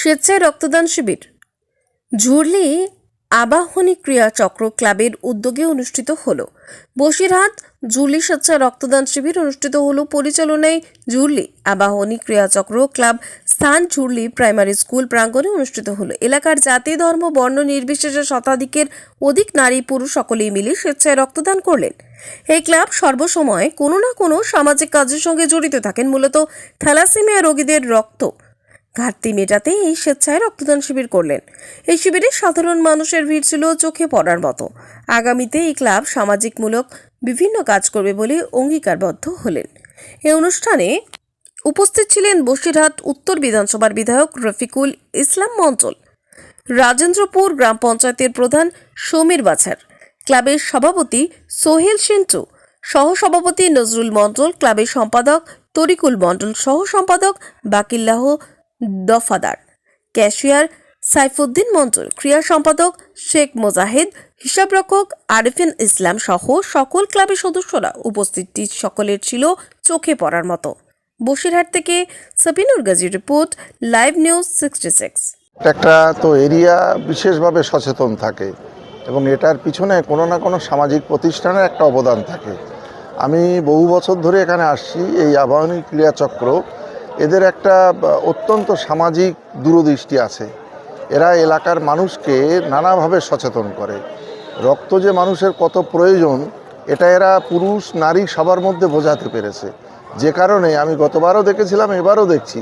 স্বেচ্ছায় রক্তদান শিবির। ঝুরলি আবাহনী ক্রিয়া চক্র ক্লাবের উদ্যোগে অনুষ্ঠিত হল। বসিরহাট জুলি স্বেচ্ছা রক্তদান শিবির অনুষ্ঠিত হল। পরিচালনায় ঝুরলি আবাহনী ক্রিয়া চক্র ক্লাব স্থান ঝুরলি প্রাইমারি স্কুল প্রাঙ্গণে অনুষ্ঠিত হলো। এলাকার জাতি, ধর্ম, বর্ণ নির্বিশেষে শতাধিকের অধিক নারী পুরুষ সকলেই মিলে স্বেচ্ছায় রক্তদান করলেন। এই ক্লাব সর্বসময় কোনো না কোনো সামাজিক কাজের সঙ্গে জড়িত থাকেন। মূলত থ্যালাসেমিয়া রোগীদের রক্ত ঘাটতি মেটাতে এই স্বেচ্ছায় রক্তদান শিবির করলেন। এই শিবিরে সাধারণ মানুষের ভিড় ছিল চোখে পড়ার মতো। আগামীতে এই ক্লাব সামাজিকমূলক বিভিন্ন কাজ করবে বলে অঙ্গীকারবদ্ধ হলেন। এই অনুষ্ঠানে উপস্থিত ছিলেন বসিরহাট উত্তর বিধানসভার বিধায়ক রফিকুল ইসলাম মঞ্চল, রাজেন্দ্রপুর গ্রাম পঞ্চায়েতের প্রধান সমীর বাছার, ক্লাবের সভাপতি সোহেল সেন্টু সহসভাপতি নজরুল মণ্ডল ক্লাবের সম্পাদক তরিকুল মণ্ডল সহ সম্পাদক বাকিল্লাহ দফাদার। ক্যাশিয়ার সাইফুদ্দিন মণ্ডল ক্রিয়া সম্পাদক শেখ মোজাহিদ হিসাবরক্ষক আরিফিন ইসলাম সহ সকল ক্লাবের সদস্যরা উপস্থিতি। সকলের ছিল চোখে পড়ার মতো। বসিরহাট থেকে Sabinur Gazi report, live news sixty six. একটা তো এরিয়া বিশেষভাবে সচেতন থাকে এবং এটার পিছনে কোনো না কোনো সামাজিক প্রতিষ্ঠানের একটা অবদান থাকে। আমি বহু বছর ধরে এখানে আসছি, এই আবাহনী ক্রিয়াচক্র এদের একটা অত্যন্ত সামাজিক দূরদৃষ্টি আছে। এরা এলাকার মানুষকে নানাভাবে সচেতন করে। রক্ত যে মানুষের কত প্রয়োজন, এটা এরা পুরুষ, নারী সবার মধ্যে বোঝাতে পেরেছে। যে কারণে আমি গতবারও দেখেছিলাম, এবারও দেখছি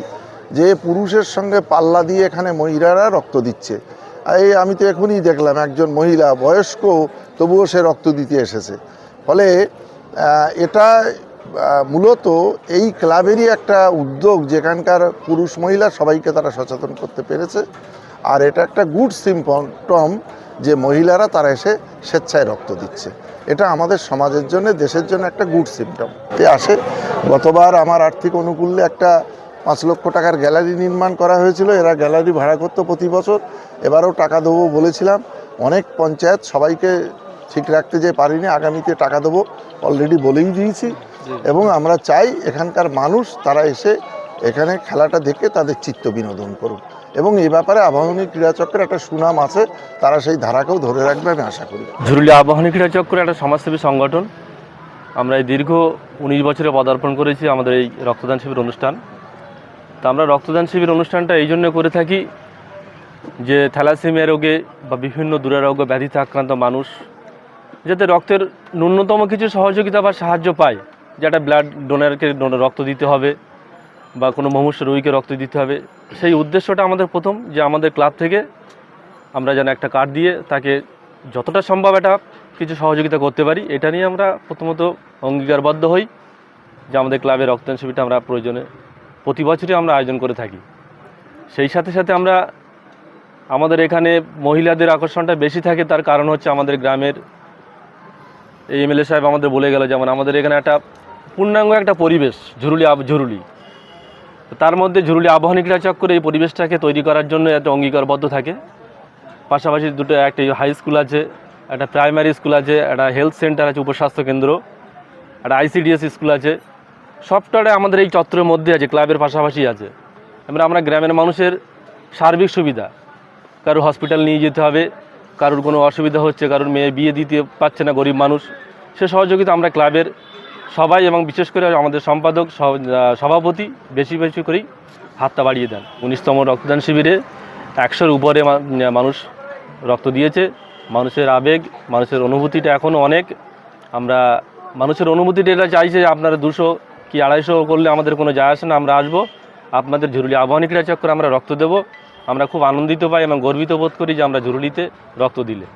যে পুরুষের সঙ্গে পাল্লা দিয়ে এখানে মহিলারা রক্ত দিচ্ছে। এই আমি তো এখনই দেখলাম একজন মহিলা বয়স্ক, তবুও সে রক্ত দিতে এসেছে। ফলে এটা মূলত এই ক্লাবেরই একটা উদ্যোগ যেখানকার পুরুষ মহিলা সবাইকে তারা সচেতন করতে পেরেছে। আর এটা একটা গুড সিম্পটম যে মহিলারা তারা এসে স্বেচ্ছায় রক্ত দিচ্ছে। এটা আমাদের সমাজের জন্য, দেশের জন্য একটা গুড সিম্পটম সিমটম আসে, গতবার আমার আর্থিক অনুকূল্যে একটা পাঁচ লক্ষ টাকার গ্যালারি নির্মাণ করা হয়েছিল। এরা গ্যালারি ভাড়া করতো প্রতি বছর। এবারও টাকা দেবো বলেছিলাম। অনেক পঞ্চায়েত সবাইকে ঠিক রাখতে যে পারিনি, আগামীতে টাকা দেবো অলরেডি বলেই দিয়েছি। এবং আমরা চাই এখানকার মানুষ তারা এসে এখানে খেলাটা দেখে তাদের চিত্ত বিনোদন করুক। এবং এই ব্যাপারে আবাহনী ক্রীড়াচক্রের একটা সুনাম আছে তারা সেই ধারাকেও ধরে রাখবে আমি আশা করি। ঝুরুলি আবাহনী ক্রীড়া চক্র একটা সমাজসেবী সংগঠন। আমরা এই দীর্ঘ উনিশ বছরে পদার্পণ করেছি আমাদের এই রক্তদান শিবির অনুষ্ঠান। তা আমরা রক্তদান শিবির অনুষ্ঠানটা এই জন্য করে থাকি যে থ্যালাসেমিয়া রোগে বা বিভিন্ন দুরারোগ্য ব্যাধিতে আক্রান্ত মানুষ যাতে রক্তের ন্যূনতম কিছু সহযোগিতা বা সাহায্য পায়। যে একটা ব্লাড ডোনারকে রক্ত দিতে হবে বা কোনো মমুষ্য রোগীকে রক্ত দিতে হবে, সেই উদ্দেশ্যটা আমাদের প্রথম যে আমাদের ক্লাব থেকে আমরা যেন একটা কার্ড দিয়ে তাকে যতটা সম্ভব এটা কিছু সহযোগিতা করতে পারি। এটা নিয়ে আমরা প্রথমত অঙ্গীকারবদ্ধ হই যে আমাদের ক্লাবের রক্তদান শিবিরটা আমরা প্রয়োজনে প্রতি বছরই আমরা আয়োজন করে থাকি। সেই সাথে সাথে আমরা আমাদের এখানে মহিলাদের আকর্ষণটা বেশি থাকে, তার কারণ হচ্ছে আমাদের গ্রামের এই এমএলএ সাহেব আমাদের বলে গেল যেমন আমাদের এখানে একটা পূর্ণাঙ্গ একটা পরিবেশ, ঝুরুলি ঝুরুলি। তার মধ্যে ঝুরুলি আবাহনী ক্রীড়া চক্র এই পরিবেশটাকে তৈরি করার জন্য একটা অঙ্গীকারবদ্ধ থাকে। পাশাপাশি দুটো, একটা হাই স্কুল আছে, একটা প্রাইমারি স্কুল আছে, একটা হেলথ সেন্টার আছে, উপস্বাস্থ্য কেন্দ্র, একটা আইসিডিএস স্কুল আছে। সবটারে আমাদের এই চত্বরের মধ্যে আছে, ক্লাবের পাশাপাশি আছে। এবার আমরা গ্রামের মানুষের সার্বিক সুবিধা। কারোর হসপিটাল নিয়ে যেতে হবে, কারোর কোনো অসুবিধা হচ্ছে, কারোর মেয়ে বিয়ে দিতে পারছে না গরিব মানুষ, সে সহযোগিতা আমরা ক্লাবের সবাই এবং বিশেষ করে আমাদের সম্পাদক সভাপতি বেশি বেশি করেই হাতটা বাড়িয়ে দেন। উনিশতম রক্তদান শিবিরে একশোর উপরে মানুষ রক্ত দিয়েছে। মানুষের আবেগ, মানুষের অনুভূতিটা এখনও অনেক। আমরা, মানুষের অনুভূতিটা এটা চাইছে যে আপনারা দুশো কি আড়াইশো করলে আমাদের কোনো যায় আসে না, আমরা আসব। আপনাদের ঝুরুলি আবাহনী ক্রীড়া চক্রে আমরা রক্ত দেবো। আমরা খুব আনন্দিত পাই এবং গর্বিত বোধ করি যে আমরা ঝুরুলিতে রক্ত দিলে।